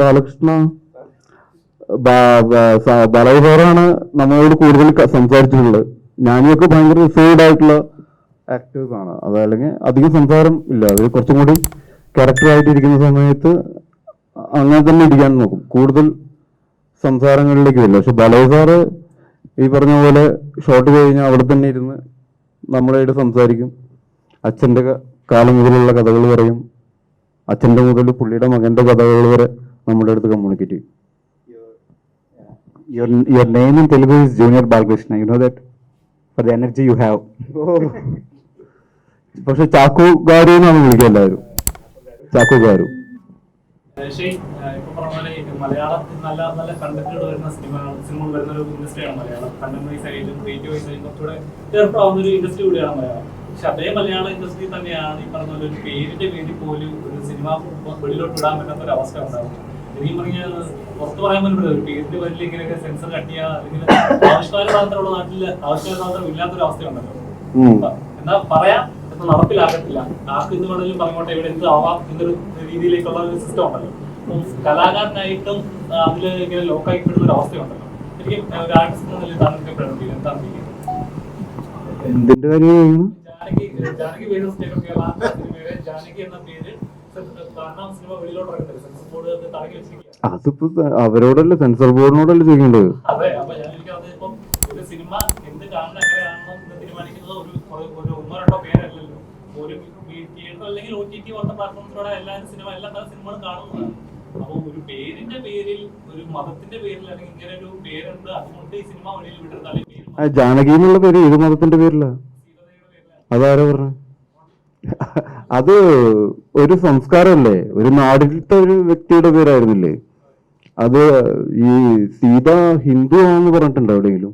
ബാലകൃഷ്ണ ബാലകൃഷ്ണാണ് നമ്മളോട് കൂടുതൽ സംസാരിച്ചിട്ടുള്ളത് ഞാനിയൊക്കെ ഭയങ്കര റിസേർവ്ഡ് ആയിട്ടുള്ള ആക്ടേഴ്സ് ആണ്. അതല്ലെങ്കിൽ അധികം സംസാരം ഇല്ല. അവർ കുറച്ചും കൂടി ക്യാരക്ടറായിട്ടിരിക്കുന്ന സമയത്ത് അങ്ങനെ തന്നെ ഇരിക്കാൻ നോക്കും. കൂടുതൽ സംസാരങ്ങളിലേക്ക് വരില്ല. പക്ഷെ ബാലകൃഷ്ണ സാറ് ഈ പറഞ്ഞ പോലെ ഷോട്ട് കഴിഞ്ഞാൽ അവിടെ തന്നെ ഇരുന്ന് നമ്മളായിട്ട് സംസാരിക്കും. അച്ഛന്റെ കാലം മുതലുള്ള കഥകൾ പറയും. അച്ഛന്റെ മുതൽ പുള്ളിയുടെ മകന്റെ കഥകൾ വരെ നമ്മുടെ അടുത്ത് കമ്മ്യൂണിക്കേറ്റ് ചെയ്യും. Your your name in Telugu is Junior Balkrishna. You know that? For the energy you have. പക്ഷെ ചാക്കു ഗാരു എന്നാണ് വിളിക്കുക എല്ലാവരും. ചാക്കു ഗാരു. മലയാളത്തിൽ നല്ല നല്ല കണ്ടന്റുകൾ വരുന്ന സിനിമ സിനിമകൾ വരുന്ന ഒരു ഇൻഡസ്ട്രിയാണ് മലയാളം. കണ്ടന്റ് വൈസ് ആയാലും ക്രിയേറ്റീവ് വൈസ് ആയാലും കുറച്ചുകൂടെ ഏർപ്പെടാവുന്ന ഒരു ഇൻഡസ്ട്രി കൂടിയാണ് മലയാളം. അതേ മലയാള ഇൻഡസ്ട്രി തന്നെയാണ് ഈ പറഞ്ഞ ഒരു പേരിന്റെ പേരിൽ പോലും ഒരു സിനിമ വെളിയിലോട്ട് വിടാൻ പറ്റാത്ത ഒരു അവസ്ഥ ഉണ്ടാവും. എനിക്ക് പറഞ്ഞ പുറത്ത് പറയാൻ പറ്റില്ല. ഒരു പേരിന്റെ പേരിൽ ഇങ്ങനെയൊക്കെ സെൻസർ കട്ടിയ അല്ലെങ്കിൽ ആവശ്യമായ സ്വാതന്ത്ര്യമുള്ള നാട്ടിൽ ആവശ്യമായ സ്വാതന്ത്ര്യം ഇല്ലാത്തൊരു അവസ്ഥ ഉണ്ടല്ലോ എന്നാ പറയാം ഇപ്പൊ നടപ്പിലാക്കത്തില്ല. ആർക്ക് എന്ത് വേണമെങ്കിലും പറഞ്ഞോട്ടെ ഇവിടെ എന്ത് ആവാം എന്നൊരു രീതിയിലേക്കുള്ള ഒരു സിസ്റ്റം ഉണ്ടല്ലോ. അപ്പം കലാകാരനായിട്ടും അതിൽ ഇങ്ങനെ ലോക്കായി പെടുന്ന ഒരു അവസ്ഥയുണ്ടല്ലോ. എനിക്ക് ഒരു ആർട്ടിസ്റ്റ് താങ്കൾക്ക് എന്താണ് എന്തിന്റെ കാര്യം ജാനകി ജാനകി വേണു എന്ന പേര് അതിപ്പോ അവരോടല്ലേ സെൻസർ ബോർഡിനോടല്ലേ ചോദിക്കേണ്ടത്? സിനിമ എന്ത് കാണണം എങ്ങനെയാണെന്ന് തീരുമാനിക്കുന്നത് ഒരു ഒരു- ഒരു ഒന്നോ രണ്ടോ പേരല്ലല്ലോ. ഒരു തിയേറ്റർ അല്ലെങ്കിൽ ഒ ടി ടി പോലത്തെ പ്ലാറ്റ്ഫോംസിലൂടെ എല്ലാ സിനിമ എല്ലാ തരം സിനിമകളും കാണുന്നതാണ്. അപ്പോൾ ഒരു പേരിന്റെ പേരിൽ ഒരു മതത്തിന്റെ പേരിൽ അല്ലെങ്കിൽ ഇങ്ങനെ ഒരു പേരുണ്ട് അതുകൊണ്ട് ഈ സിനിമ വെളിയിൽ വിടരുത് അല്ലെങ്കിൽ പേര് ജാനകി എന്നുള്ള പേര് ഏത് മതത്തിന്റെ പേരില? അതാരാ പറഞ്ഞു? അത് ഒരു സംസ്കാരമല്ലേ? ഒരു നാടിലത്തെ ഒരു വ്യക്തിയുടെ പേരായിരുന്നില്ലേ? അത് ഈ സീത ഹിന്ദു ആണെന്ന് പറഞ്ഞിട്ടുണ്ടോ എവിടെയെങ്കിലും?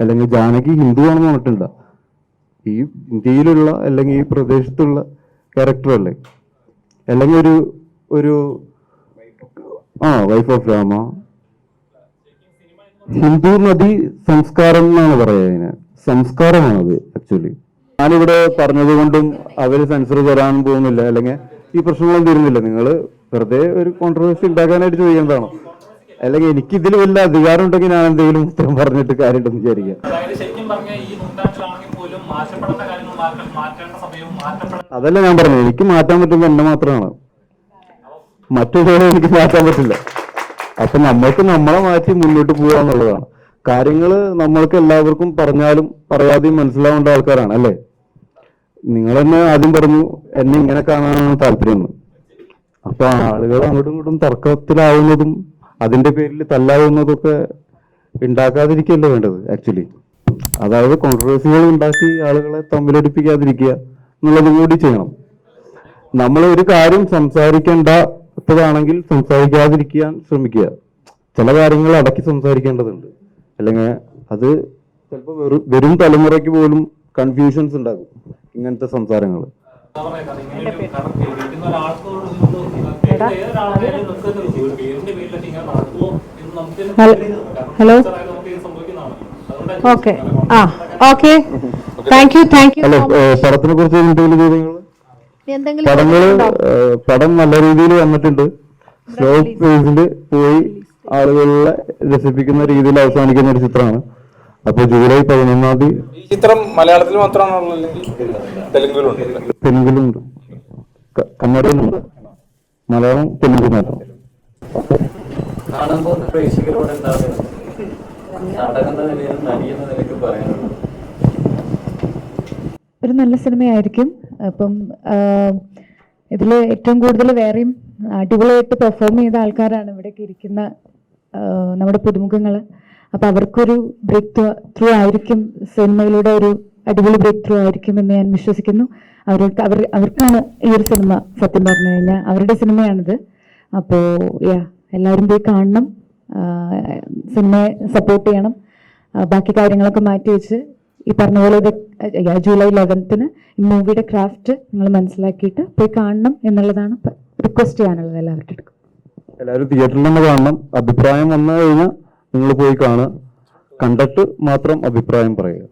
അല്ലെങ്കിൽ ജാനകി ഹിന്ദു ആണെന്ന് പറഞ്ഞിട്ടുണ്ടോ? ഈ ഇന്ത്യയിലുള്ള അല്ലെങ്കിൽ ഈ പ്രദേശത്തുള്ള ക്യാരക്ടർ അല്ലേ? അല്ലെങ്കിൽ ഒരു ഒരു ആ വൈഫ് ഓഫ് രാമ ഹിന്ദു നദി സംസ്കാരം എന്നാണ് പറയുക അതിന് സംസ്കാരമാണത് ആക്ച്വലി ഞാനിവിടെ പറഞ്ഞതുകൊണ്ടും അവർ സെൻസർ തരാൻ പോകുന്നില്ല. അല്ലെങ്കിൽ ഈ പ്രശ്നങ്ങളൊന്നും തീരുന്നില്ല. നിങ്ങൾ വെറുതെ ഒരു കോൺട്രവേഴ്സി ഉണ്ടാക്കാനായിട്ട് ചെയ്യുന്നതാണോ അല്ലെങ്കിൽ എനിക്ക് ഇതിൽ വല്ല അധികാരം ഉണ്ടെങ്കിൽ ഞാൻ എന്തെങ്കിലും ഉത്തരം പറഞ്ഞിട്ട് കാര്യമുണ്ടെന്ന് വിചാരിക്കാം. അതല്ല ഞാൻ പറഞ്ഞു എനിക്ക് മാറ്റാൻ പറ്റുന്നത് എന്നെ മാത്രമാണ്. മറ്റുള്ളവരെ എനിക്ക് മാറ്റാൻ പറ്റില്ല. അപ്പൊ നമ്മൾക്ക് നമ്മളെ മാറ്റി മുന്നോട്ട് പോകുക എന്നുള്ളതാണ്. കാര്യങ്ങൾ നമ്മൾക്ക് എല്ലാവർക്കും പറഞ്ഞാലും പറയാതെയും മനസ്സിലാവേണ്ട ആൾക്കാരാണ് അല്ലേ? നിങ്ങൾ തന്നെ ആദ്യം പറഞ്ഞു എന്നെ ഇങ്ങനെ കാണാനാണ് താല്പര്യം അപ്പൊ ആളുകൾ അങ്ങോട്ടും ഇങ്ങോട്ടും തർക്കത്തിലാവുന്നതും അതിന്റെ പേരിൽ തല്ലാവുന്നതും ഒക്കെ ഉണ്ടാക്കാതിരിക്കുകയല്ലേ വേണ്ടത് ആക്ച്വലി അതായത് കോൺട്രവേഴ്സികൾ ഉണ്ടാക്കി ആളുകളെ തമ്മിലടിപ്പിക്കാതിരിക്കുക എന്നുള്ളതും കൂടി ചെയ്യണം. നമ്മൾ ഒരു കാര്യം സംസാരിക്കേണ്ടതാണെങ്കിൽ സംസാരിക്കാതിരിക്കാൻ ശ്രമിക്കുക. ചില കാര്യങ്ങൾ അടക്കി സംസാരിക്കേണ്ടതുണ്ട്. അല്ലെങ്കിൽ അത് ചിലപ്പോൾ വെറും വരും തലമുറയ്ക്ക് പോലും കൺഫ്യൂഷൻസ് ഉണ്ടാകും ഇങ്ങനത്തെ സംസാരങ്ങൾ ഹലോ. ഓക്കെ. ആ okay. Thank you thank you പടത്തിനെ കുറിച്ച് എന്തെങ്കിലും ചോദ്യങ്ങൾ എന്തെങ്കിലും പടങ്ങൾ പടം നല്ല രീതിയിൽ വന്നിട്ടുണ്ട്. സ്ലോ പോയി. ആളുകളെ രസിപ്പിക്കുന്ന രീതിയിൽ അവസാനിക്കുന്ന ഒരു ചിത്രമാണ്. അപ്പൊ ജൂലൈ പതിനൊന്നാം തീയതി ഈ ചിത്രം മലയാളത്തിൽ മാത്രമാണോ തെലുങ്കിലുണ്ട്. തെലുങ്കിലും ഉണ്ട് ക- കന്നഡയിലുണ്ട്. മലയാളം തെലുങ്ക് മാത്രം. കാണുമ്പോൾ പ്രേക്ഷകരോട് എന്താണ് നാടകം എന്ന നിലയിൽ നടി എന്ന നിലയ്ക്ക് പറയാനുള്ളത്? ഒരു നല്ല സിനിമയായിരിക്കും. അപ്പം ഇതിൽ ഏറ്റവും കൂടുതൽ വേറെയും അടിപൊളിയായിട്ട് പെർഫോം ചെയ്ത ആൾക്കാരാണ് ഇവിടേക്ക് ഇരിക്കുന്ന നമ്മുടെ പുതുമുഖങ്ങൾ അപ്പം അവർക്കൊരു ബ്രേക്ക് ത്രൂ ആയിരിക്കും സിനിമയിലൂടെ ഒരു അടിപൊളി ബ്രേക്ക് ത്രൂ ആയിരിക്കും എന്ന് ഞാൻ വിശ്വസിക്കുന്നു. അവർക്ക് അവർ അവർക്കാണ് ഈ ഒരു സിനിമ സത്യം പറഞ്ഞു കഴിഞ്ഞാൽ അവരുടെ സിനിമയാണിത്. അപ്പോൾ യാ എല്ലാവരും പോയി കാണണം. സിനിമയെ സപ്പോർട്ട് ചെയ്യണം. ബാക്കി കാര്യങ്ങളൊക്കെ മാറ്റി വെച്ച് ഈ പറഞ്ഞ പോലെ ജൂലൈ ലെവൻത്തിന് ഈ മൂവിയുടെ ക്രാഫ്റ്റ് നിങ്ങൾ മനസ്സിലാക്കിയിട്ട് പോയി കാണണം എന്നുള്ളതാണ് റിക്വസ്റ്റ് ചെയ്യാനുള്ളത് എല്ലാവരുടെ എല്ലാവരും തിയേറ്ററിൽ തന്നെ കാണണം. അഭിപ്രായം വന്നു കഴിഞ്ഞാൽ നിങ്ങൾ പോയി കാണുക. കണ്ടിട്ട് മാത്രം അഭിപ്രായം പറയുക.